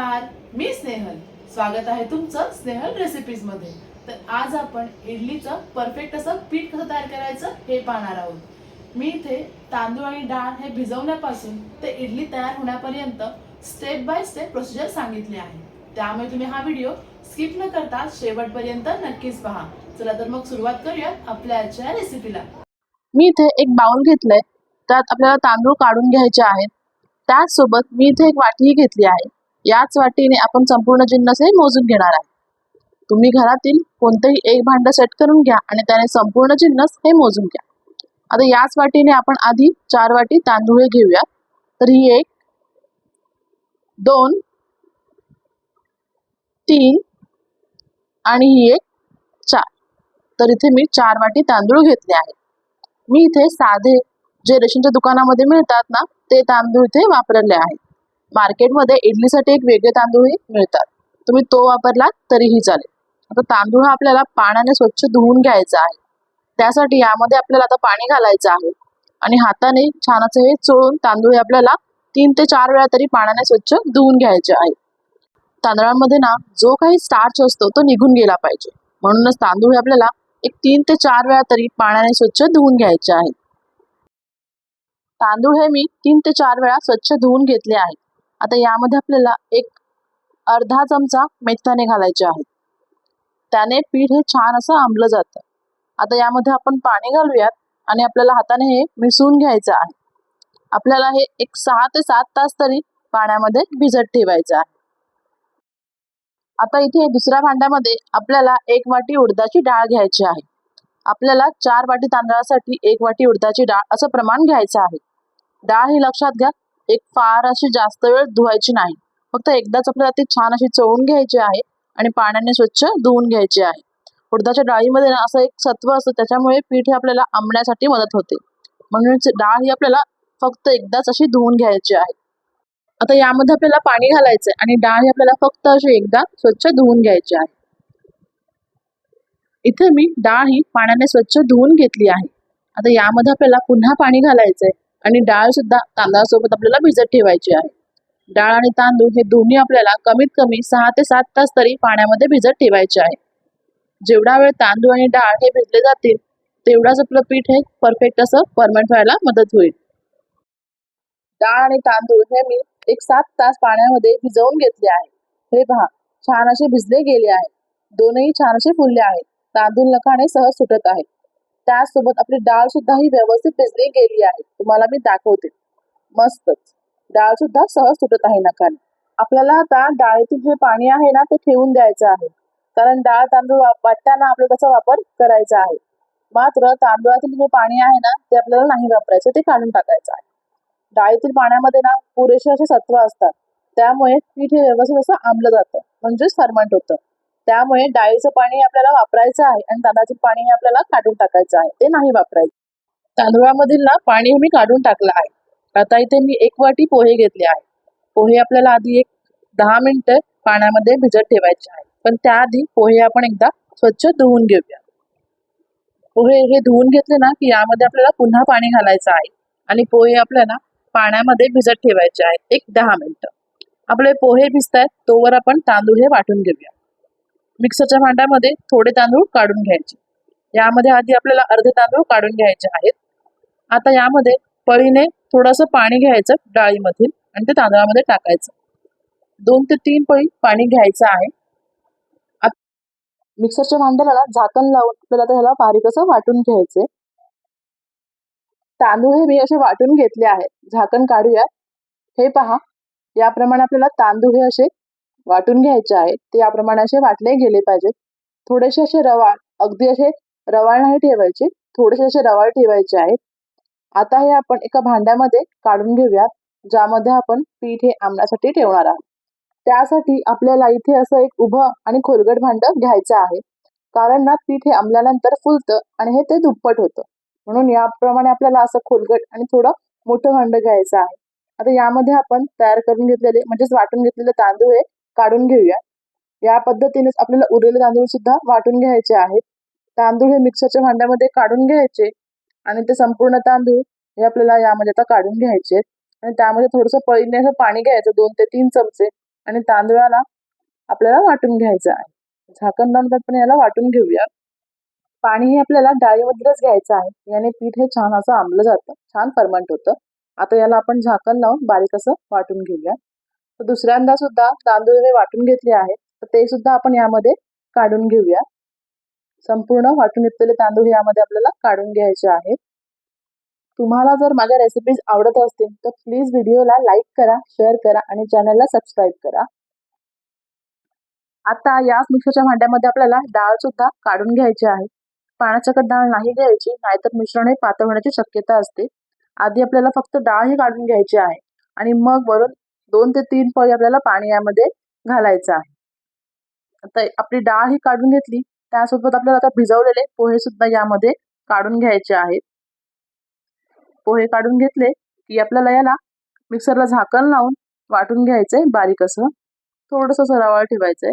नमस्कार मी स्नेहल. स्वागत आहे तुमचं स्नेहल रेसिपीजमध्ये. तर आज आपण इडलीचं परफेक्ट असं पीठ कसं तयार करायचं हे पाहणार आहोत. मी इथे तांदूळ आणि डाळ हे भिजवण्यापासून ते इडली तयार होण्यापर्यंत स्टेप बाय स्टेप प्रोसिजर सांगितली आहे. त्यामुळे तुम्ही हा व्हिडिओ स्किप न करता शेवटपर्यंत नक्कीच पहा. चला तर मग सुरुवात करूया आपल्या आजच्या रेसिपीला मी इथे एक बाउल घेतलंय. त्यात आपल्याला तांदूळ काढून घ्यायचे आहेत. त्याचसोबत मी इथे एक वाटीही घेतली आहे. याच वाटीने आपण संपूर्ण जिन्नस हे मोजून घेणार आहे. तुम्ही घरातील कोणतंही एक भांड सेट करून घ्या आणि त्याने संपूर्ण जिन्नस हे मोजून घ्या. आता याच वाटीने आपण आधी चार वाटी तांदूळ घेऊया. तर ही एक दोन तीन आणि ही एक चार. तर इथे मी चार वाटी तांदूळ घेतले आहेत मी इथे साधे जे रेशनच्या दुकानामध्ये मिळतात ना ते तांदूळ इथे वापरले आहेत मार्केटमध्ये इडलीसाठी एक वेगळे तांदूळही मिळतात. तुम्ही तो वापरला तरीही चालेल. आता तांदूळ हा आपल्याला पाण्याने स्वच्छ धुवून घ्यायचा आहे. त्यासाठी यामध्ये आपल्याला आता पाणी घालायचं आहे. आणि हाताने छान असं हे चोळून तांदूळ हे आपल्याला तीन ते चार वेळा तरी पाण्याने स्वच्छ धुवून घ्यायचे आहे. तांदळामध्ये ना जो काही स्टार्च असतो तो निघून गेला पाहिजे. म्हणूनच तांदूळ हे आपल्याला एक तीन ते चार वेळा तरी पाण्याने स्वच्छ धुवून घ्यायचे आहे. तांदूळ हे मी तीन ते चार वेळा स्वच्छ धुवून घेतले आहे. आता यामध्ये आपल्याला एक अर्धा चमचा मेथाने घालायचे आहेत. त्याने पीठ हे छान असं आंबलं जातं. आता यामध्ये आपण पाणी घालूयात आणि आपल्याला हाताने हे मिसळून घ्यायचं आहे. आपल्याला हे एक सहा ते सात तास तरी पाण्यामध्ये भिजत ठेवायचं आहे. आता इथे दुसऱ्या भांड्यामध्ये आपल्याला एक वाटी उडदाची डाळ घ्यायची आहे. आपल्याला चार वाटी तांदळासाठी एक वाटी उडदाची डाळ असं प्रमाण घ्यायचं आहे. डाळ ही लक्षात घ्या एक फार अशी जास्त वेळ धुवायची नाही. फक्त एकदाच आपल्याला ती छान अशी चोळून घ्यायची आहे आणि पाण्याने स्वच्छ धुवून घ्यायची आहे. उडदाच्या डाळीमध्ये ना असं एक सत्व असतं त्याच्यामुळे पीठ हे आपल्याला आंबण्यासाठी मदत होते. म्हणूनच डाळ ही आपल्याला फक्त एकदाच अशी धुवून घ्यायची आहे. आता यामध्ये आपल्याला पाणी घालायचंय आणि डाळ ही आपल्याला फक्त अशी एकदा स्वच्छ धुवून घ्यायची आहे. इथे मी डाळ ही पाण्याने स्वच्छ धुवून घेतली आहे. आता यामध्ये आपल्याला पुन्हा पाणी घालायचंय. आणि डाळ सुद्धा तांदळासोबत आपल्याला भिजत ठेवायची आहे. डाळ आणि तांदूळ हे दोन्ही आपल्याला कमीत कमी सहा ते सात तास तरी पाण्यामध्ये भिजत ठेवायचे आहे. जेवढा वेळ तांदूळ आणि डाळ हे भिजले जातील तेवढाच आपलं पीठ हे परफेक्ट असं फर्मेंट व्हायला मदत होईल. डाळ आणि तांदूळ हे मी एक सात तास पाण्यामध्ये भिजवून घेतले आहे. हे पहा छान असे भिजले गेले आहे. दोनही छान असे फुलले आहेत. तांदूळ नखाने सहज सुटत आहे. त्यासोबत आपली डाळ सुद्धा ही व्यवस्थित भिजली गेली आहे. तुम्हाला मी दाखवते. मस्तच. डाळ सुद्धा सहज सुटत आहे नकाने आपल्याला आता डाळीतील जे पाणी आहे ना ते ठेवून द्यायचं आहे. कारण डाळ तांदूळ वाटताना आपल्याला त्याचा वापर करायचा आहे. मात्र तांदूळातील जे पाणी आहे ना ते आपल्याला नाही वापरायचं ते काढून टाकायचं आहे. डाळीतील पाण्यामध्ये ना पुरेसे असे सत्व असतात. त्यामुळे पीठ हे व्यवस्थित असं आंबलं जातं. म्हणजेच फर्मंट होतं. त्यामुळे डाळीचं पाणी आपल्याला वापरायचं आहे आणि तांदळाचं पाणी हे आपल्याला काढून टाकायचं आहे. ते नाही वापरायचं. तांदूळामधील ना पाणी हे मी काढून टाकलं आहे. आता इथे मी एक वाटी पोहे घेतले आहे. पोहे आपल्याला आधी एक दहा मिनिटं पाण्यामध्ये भिजत ठेवायचे आहे. पण त्याआधी पोहे आपण एकदा स्वच्छ धुवून घेऊया. पोहे हे धुवून घेतले ना की यामध्ये आपल्याला पुन्हा पाणी घालायचं आहे. आणि पोहे आपल्याला पाण्यामध्ये भिजत ठेवायचे आहेत एक दहा मिनिटं. आपले पोहे भिजतायत तोवर आपण तांदूळ हे वाटून घेऊया. मिक्सरच्या भांड्यामध्ये थोडे तांदूळ काढून घ्यायचे. यामध्ये आधी आपल्याला अर्धे तांदूळ काढून घ्यायचे आहेत. आता यामध्ये पळीने थोडंसं पाणी घ्यायचं डाळीमधील आणि ते तांदळामध्ये टाकायचं. दोन ते तीन पळी पाणी घ्यायचं आहे. मिक्सरच्या भांड्याला झाकण लावून आपल्याला त्याला बारीक असं वाटून घ्यायचे तांदूळ हे मी असे वाटून घेतले आहेत. झाकण काढूया हे पहा याप्रमाणे आपल्याला तांदूळ हे असे वाटून घ्यायचे आहेत ते याप्रमाणे असे वाटले गेले पाहिजेत. थोडेसे असे रवाळ अगदी असे रवाळ नाही ठेवायचे थोडेसे असे रवाळ ठेवायचे आहेत. आता हे आपण एका भांड्यामध्ये काढून घेऊयात ज्यामध्ये आपण पीठ हे आमण्यासाठी ठेवणार आहोत. त्यासाठी आपल्याला इथे असं एक उभं आणि खोलगट भांड घ्यायचं आहे. कारण ना पीठ हे आमल्यानंतर फुलतं आणि हे ते दुप्पट होतं. म्हणून याप्रमाणे आपल्याला असं खोलगट आणि थोडं मोठं भांड घ्यायचं आहे. आता यामध्ये आपण तयार करून घेतलेले म्हणजेच वाटून घेतलेले तांदूळ हे काढून घेऊया. या पद्धतीनेच आपल्याला उरलेले तांदूळ सुद्धा वाटून घ्यायचे आहेत. तांदूळ हे मिक्सरच्या भांड्यामध्ये काढून घ्यायचे आणि ते संपूर्ण तांदूळ हे आपल्याला यामध्ये आता काढून घ्यायचे आहेत. आणि त्यामध्ये थोडंसं पळीने असं पाणी घ्यायचं दोन ते तीन चमचे आणि तांदळाला आपल्याला वाटून घ्यायचं आहे. झाकण लावून आपण याला वाटून घेऊया. पाणी हे आपल्याला डाळीमध्येच घ्यायचं आहे. याने पीठ हे छान असं आंबलं जातं छान फर्मंट होतं. आता याला आपण झाकण लावून बारीक असं वाटून घेऊया. दुसऱ्यांदा सुद्धा तांदूळ हे वाटून घेतले आहेत तर ते सुद्धा आपण यामध्ये काढून घेऊया. संपूर्ण वाटून घेतलेले तांदूळ यामध्ये आपल्याला काढून घ्यायचे आहेत. तुम्हाला जर माझ्या रेसिपीज आवडत असतील तर प्लीज व्हिडिओला लाईक करा शेअर करा आणि चॅनलला सबस्क्राईब करा. आता याच मिक्सरच्या भांड्यामध्ये आपल्याला डाळ सुद्धा काढून घ्यायची आहे. पाण्याचकट डाळ नाही घ्यायची नाहीतर मिश्रण हे पातळ होण्याची शक्यता असते. आधी आपल्याला फक्त डाळ ही काढून घ्यायची आहे आणि मग वरून दोन ते तीन पळी आपल्याला पाणी यामध्ये घालायचं आहे. आता आपली डाळ ही काढून घेतली त्यासोबत आपल्याला आता भिजवलेले पोहे सुद्धा यामध्ये काढून घ्यायचे आहेत. पोहे काढून घेतले की आपल्याला याला मिक्सरला झाकण लावून वाटून घ्यायचंय बारीक असं. थोडस सरावाळ ठेवायचंय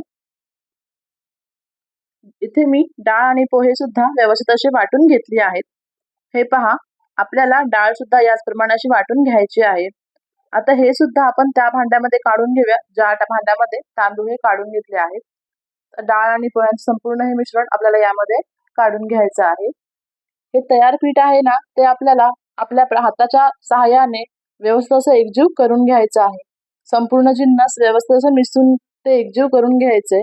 इथे मी डाळ आणि पोहे सुद्धा व्यवस्थित असे वाटून घेतली आहेत. हे पहा आपल्याला डाळ सुद्धा याच प्रमाणाशी वाटून घ्यायची आहे. आता हे सुद्धा आपण त्या भांड्यामध्ये काढून घेऊया. ज्या भांड्यामध्ये तांदूळ हे काढून घेतले आहेत. डाळ आणि पोळ्यांचं संपूर्ण हे मिश्रण आपल्याला यामध्ये काढून घ्यायचं आहे. हे तयार पीठ आहे ना ते आपल्याला आपल्या हाताच्या सहाय्याने व्यवस्थित असं एकजीव करून घ्यायचं आहे. संपूर्ण जिन्नस व्यवस्थित असं मिसळून ते एकजीव करून घ्यायचंय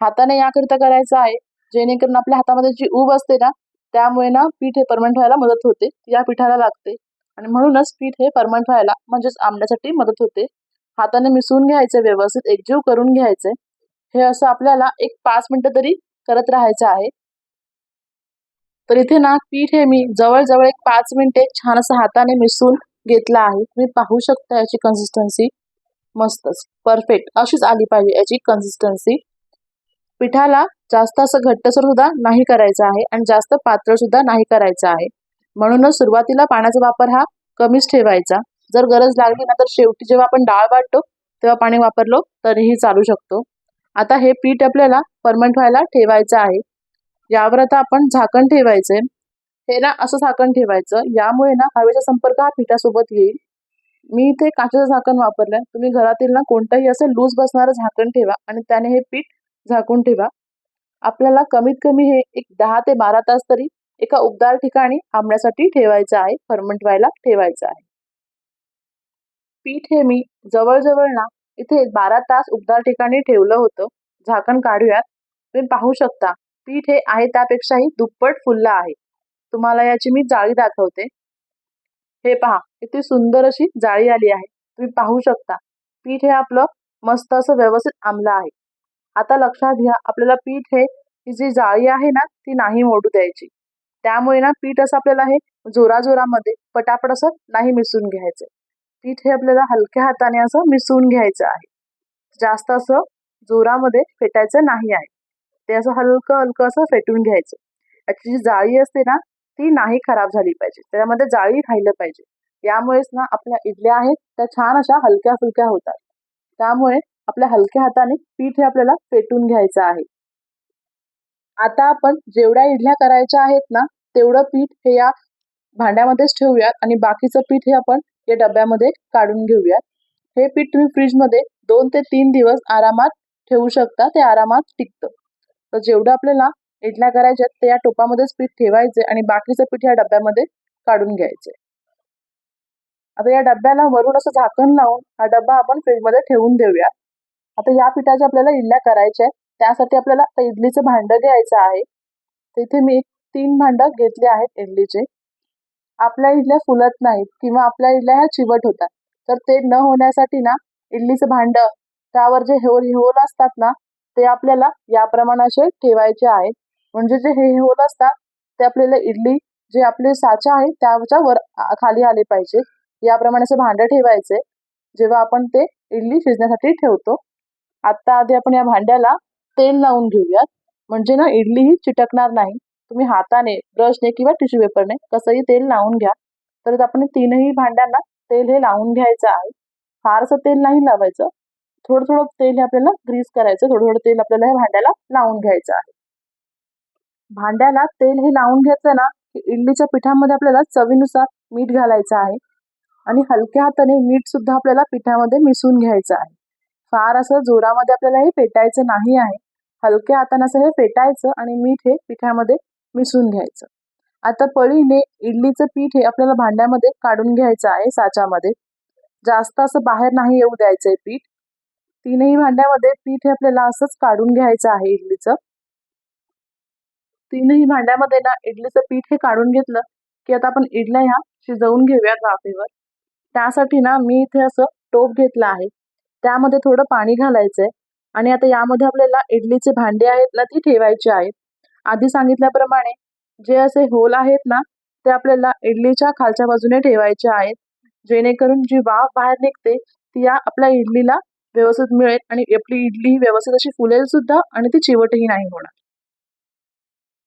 हाताने याकरिता करायचं आहे. जेणेकरून आपल्या हातामध्ये जी ऊब असते ना त्यामुळे ना पीठ हे परमंट व्हायला मदत होते. या पिठाला लागते. आणि म्हणूनच पीठ हे परमंट व्हायला म्हणजेच आंबण्यासाठी मदत होते. हाताने मिसळून घ्यायचे व्यवस्थित एकजीव करून घ्यायचे. हे असं आपल्याला एक पाच मिनिटं तरी करत राहायचं आहे. तर इथे ना पीठ हे मी जवळजवळ एक पाच मिनिटे छान असं हाताने मिसळून घेतलं आहे. तुम्ही पाहू शकता याची कन्सिस्टन्सी मस्तच परफेक्ट अशीच आली पाहिजे याची कन्सिस्टन्सी पिठाला जास्त असं घट्टसर सुद्धा नाही करायचं आहे आणि जास्त पातळ सुद्धा नाही करायचं आहे. म्हणूनच सुरुवातीला पाण्याचा वापर हा कमीच ठेवायचा. जर गरज लागली ना तर शेवटी जेव्हा आपण डाळ वाटतो तेव्हा पाणी वापरलो तरीही चालू शकतो. आता हे पीठ आपल्याला परमंट व्हायला ठेवायचं आहे. यावर आता आपण झाकण ठेवायचंय. हे ना असं झाकण ठेवायचं. यामुळे ना हवेचा संपर्क हा पिठासोबत येईल. मी इथे काचेचं झाकण वापरलंय. तुम्ही घरातील ना कोणतंही असं लूज बसणारं झाकण ठेवा आणि त्याने हे पीठ झाकून ठेवा. आपल्याला कमीत कमी हे एक दहा ते बारा तास तरी एका उबदार ठिकाणी आंबण्यासाठी ठेवायचं आहे फर्मंट व्हायला ठेवायचं आहे. पीठ हे मी जवळजवळ ना इथे बारा तास उबदार ठिकाणी ठेवलं होतं. झाकण काढूयात. तुम्ही पाहू शकता पीठ हे आहे त्यापेक्षाही दुप्पट फुललं आहे. तुम्हाला याची मी जाळी दाखवते. हे पहा किती सुंदर अशी जाळी आली आहे. तुम्ही पाहू शकता पीठ हे आपलं मस्त असं व्यवस्थित आंबलं आहे. आता लक्षात घ्या आपल्याला पीठ हे ही जी जाळी आहे ना ती नाही मोडू द्यायची. त्यामुळे ना पीठ असं आपल्याला हे जोराजोरामध्ये पटापट असं नाही मिसळून घ्यायचं. पीठ हे आपल्याला हलक्या हाताने असं मिसळून घ्यायचं आहे. जास्त असं जोरामध्ये फेटायचं नाही आहे. ते असं हलकं हलकं असं फेटून घ्यायचं. याची जी जाळी असते ना ती नाही खराब झाली पाहिजे. त्याच्यामध्ये जाळी राहिलं पाहिजे. यामुळेच ना आपल्या इडल्या आहेत त्या छान अशा हलक्या फुलक्या होतात. त्यामुळे आपल्या हलक्या हाताने पीठ हे आपल्याला फेटून घ्यायचं आहे. आता आपण जेवढ्या इडल्या करायच्या आहेत ना तेवढं पीठ हे या भांड्यामध्येच ठेवूयात आणि बाकीचं पीठ हे आपण या डब्यामध्ये काढून घेऊयात. हे पीठ तुम्ही फ्रीजमध्ये दोन ते तीन दिवस आरामात ठेवू शकता ते आरामात टिकतं. तर जेवढं आपल्याला इडल्या करायच्यात ते या टोपामध्येच पीठ ठेवायचे आणि बाकीचं पीठ या डब्यामध्ये काढून घ्यायचे. आता या डब्याला वरून असं झाकण लावून हा डब्बा आपण फ्रीजमध्ये ठेवून देऊया आता या पिठाच्या आपल्याला इडल्या करायच्या आहेत त्यासाठी आपल्याला आता इडलीचं भांडं घ्यायचं आहे. तिथे मी तीन भांडं घेतले आहेत इडलीचे. आपल्या इडल्या फुलत नाहीत किंवा आपल्या इडल्या ह्या चिवट होतात. तर ते न होण्यासाठी ना इडलीचं भांडं त्यावर जे हेवर हिवल असतात ना ते आपल्याला या प्रमाणाचे ठेवायचे आहेत. म्हणजे जे हे हिवल असतात ते आपल्याला इडली जे आपले साचा आहे त्याच्या वर खाली आले पाहिजे. याप्रमाणे भांडं ठेवायचे. जेव्हा आपण ते इडली शिजण्यासाठी ठेवतो. आता आधी आपण या भांड्याला तेल लावून घेऊयात. म्हणजे ना इडली ही चिटकणार नाही. तुम्ही हाताने ब्रशने किंवा टिश्यू पेपरने कसंही तेल लावून घ्या. तर आपण तीनही भांड्यांना तेल हे लावून घ्यायचं आहे. फारसं तेल नाही लावायचं. थोडं थोडं तेल हे आपल्याला ग्रीस करायचं. थोडं थोडं तेल आपल्याला हे भांड्याला लावून घ्यायचं आहे. भांड्याला तेल हे लावून घ्यायचं ना की इडलीच्या पिठामध्ये आपल्याला चवीनुसार मीठ घालायचं आहे. आणि हलक्या हाताने मीठ सुद्धा आपल्याला पिठामध्ये मिसळून घ्यायचं आहे. फार असं जोरामध्ये आपल्याला हे पेटायचं नाही आहे. हलक्या हाताने असं हे फेटायचं आणि मीठ हे पिठामध्ये मिसळून घ्यायचं. आता पळीने इडलीचं पीठ हे आपल्याला भांड्यामध्ये काढून घ्यायचं आहे साच्यामध्ये. जास्त असं बाहेर नाही येऊ द्यायचं आहे पीठ. तीनही भांड्यामध्ये पीठ हे आपल्याला असंच काढून घ्यायचं आहे इडलीचं. तीनही भांड्यामध्ये ना इडलीचं पीठ हे काढून घेतलं की आता आपण इडल्या ह्या शिजवून घेऊयात वाफेवर त्यासाठी ना मी इथे असं टोप घेतलं आहे. त्यामध्ये थोडं पाणी घालायचंय. आणि आता यामध्ये आपल्याला इडलीचे भांडे आहेत ना ती ठेवायची आहेत. आधी सांगितल्याप्रमाणे जे असे होल आहेत ना ते आपल्याला इडलीच्या खालच्या बाजूने ठेवायचे आहेत. जेणेकरून जी वाफ बाहेर निघते ती या आपल्या इडलीला व्यवस्थित मिळेल आणि आपली इडली ही व्यवस्थित अशी फुलेल सुद्धा आणि ती चिवटही नाही होणार.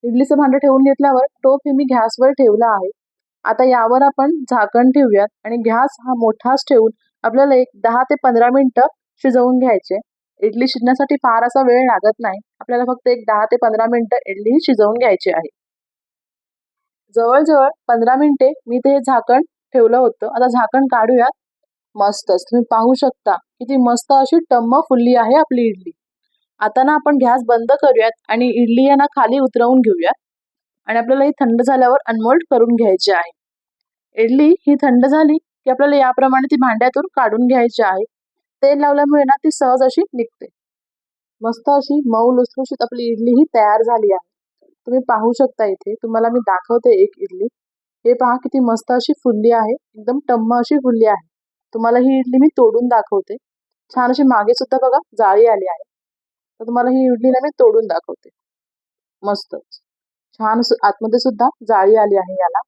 इडलीचं भांडं ठेवून घेतल्यावर टोप हे मी गॅसवर ठेवला आहे. आता यावर आपण झाकण ठेवूयात आणि गॅस हा मोठाच ठेवून आपल्याला एक दहा ते पंधरा मिनिटं शिजवून घ्यायचे. इडली शिजण्यासाठी फार असा वेळ लागत नाही. आपल्याला फक्त एक दहा ते पंधरा मिनिटं इडली ही शिजवून घ्यायची आहे. जवळजवळ पंधरा मिनिटे मी ते झाकण ठेवलं होतं. आता झाकण काढूयात. मस्तच. तुम्ही पाहू शकता किती मस्त अशी टम्म फुलली आहे आपली इडली. आता ना आपण गॅस बंद करूयात आणि इडली आहे ना खाली उतरवून घेऊयात. आणि आपल्याला ही थंड झाल्यावर अनमोल्ड करून घ्यायची आहे. इडली ही थंड झाली की आपल्याला याप्रमाणे ती भांड्यातून काढून घ्यायची आहे. तेल लावल्यामुळे ना ती सहज अशी निघते. मस्त अशी मऊ लुसलुशीत आपली इडली ही तयार झाली आहे. तुम्ही पाहू शकता इथे तुम्हाला मी दाखवते एक इडली. हे पहा किती मस्त अशी फुलली आहे एकदम टम्म अशी फुलली आहे. तुम्हाला ही इडली मी तोडून दाखवते. छान अशी मागे सुद्धा बघा जाळी आली आहे. तर तुम्हाला ही इडलीला मी तोडून दाखवते. मस्तच छान आतमध्ये सुद्धा जाळी आली आहे याला.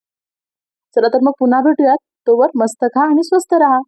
चला तर मग पुन्हा भेटूयात. तोवर मस्त खा आणि स्वस्त राहा.